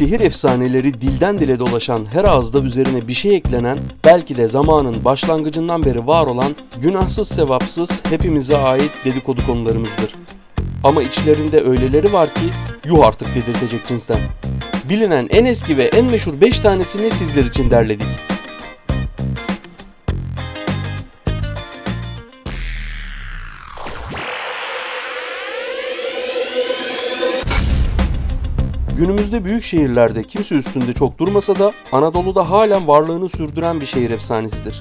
Şehir efsaneleri dilden dile dolaşan, her ağızda üzerine bir şey eklenen, belki de zamanın başlangıcından beri var olan, günahsız sevapsız hepimize ait dedikodu konularımızdır. Ama içlerinde öyleleri var ki yuh artık dedirtecek cinsten. Bilinen en eski ve en meşhur 5 tanesini sizler için derledik. Günümüzde büyük şehirlerde kimse üstünde çok durmasa da Anadolu'da halen varlığını sürdüren bir şehir efsanesidir.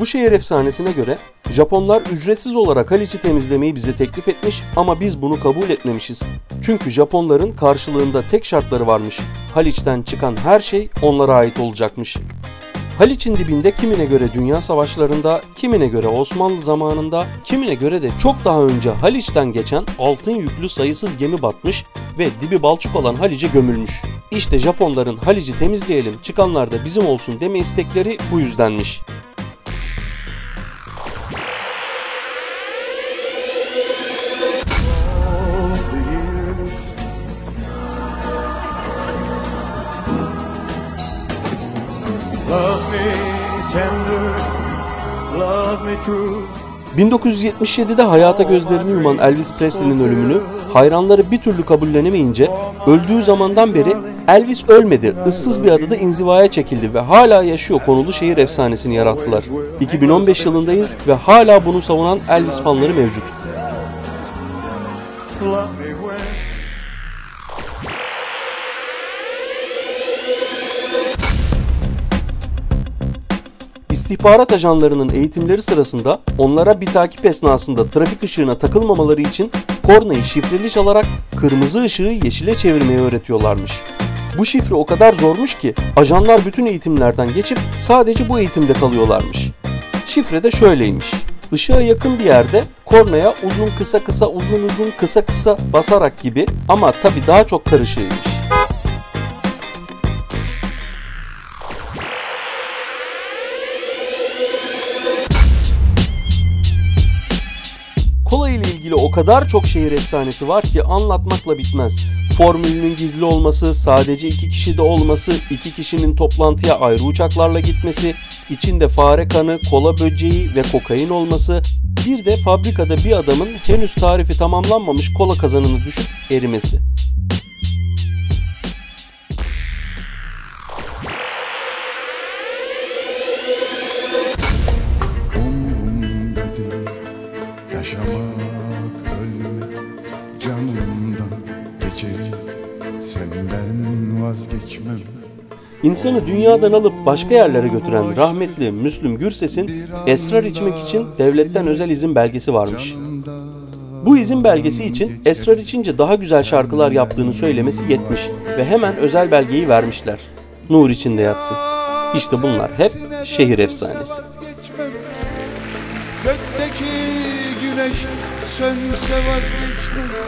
Bu şehir efsanesine göre Japonlar ücretsiz olarak Haliç'i temizlemeyi bize teklif etmiş ama biz bunu kabul etmemişiz. Çünkü Japonların karşılığında tek şartları varmış. Haliç'ten çıkan her şey onlara ait olacakmış. Haliç'in dibinde kimine göre dünya savaşlarında, kimine göre Osmanlı zamanında, kimine göre de çok daha önce Haliç'ten geçen altın yüklü sayısız gemi batmış ve dibi balçık olan Haliç'e gömülmüş. İşte Japonların Haliç'i temizleyelim, çıkanlar da bizim olsun deme istekleri bu yüzdenmiş. 1977'de hayata gözlerini yuman Elvis Presley'nin ölümünü hayranları bir türlü kabullenemeyince öldüğü zamandan beri Elvis ölmedi, ıssız bir adada inzivaya çekildi ve hala yaşıyor konulu şehir efsanesini yarattılar. 2015 yılındayız ve hala bunu savunan Elvis fanları mevcut. İstihbarat ajanlarının eğitimleri sırasında onlara bir takip esnasında trafik ışığına takılmamaları için kornayı şifreli çalarak kırmızı ışığı yeşile çevirmeyi öğretiyorlarmış. Bu şifre o kadar zormuş ki ajanlar bütün eğitimlerden geçip sadece bu eğitimde kalıyorlarmış. Şifre de şöyleymiş. Işığa yakın bir yerde kornaya uzun kısa kısa uzun uzun kısa kısa basarak gibi ama tabi daha çok karışığıymış. İlgili o kadar çok şehir efsanesi var ki anlatmakla bitmez. Formülünün gizli olması, sadece iki kişide olması, iki kişinin toplantıya ayrı uçaklarla gitmesi, içinde fare kanı, kola böceği ve kokain olması, bir de fabrikada bir adamın henüz tarifi tamamlanmamış kola kazanını düşüp erimesi. umurumda Senden vazgeçmem İnsanı dünyadan alıp başka yerlere götüren rahmetli Müslüm Gürses'in esrar içmek için devletten özel izin belgesi varmış. Bu izin belgesi için esrar içince daha güzel şarkılar yaptığını söylemesi yetmiş ve hemen özel belgeyi vermişler. Nur içinde yatsın. İşte bunlar hep şehir efsanesi. Gökteki güneş sönse vazgeçmem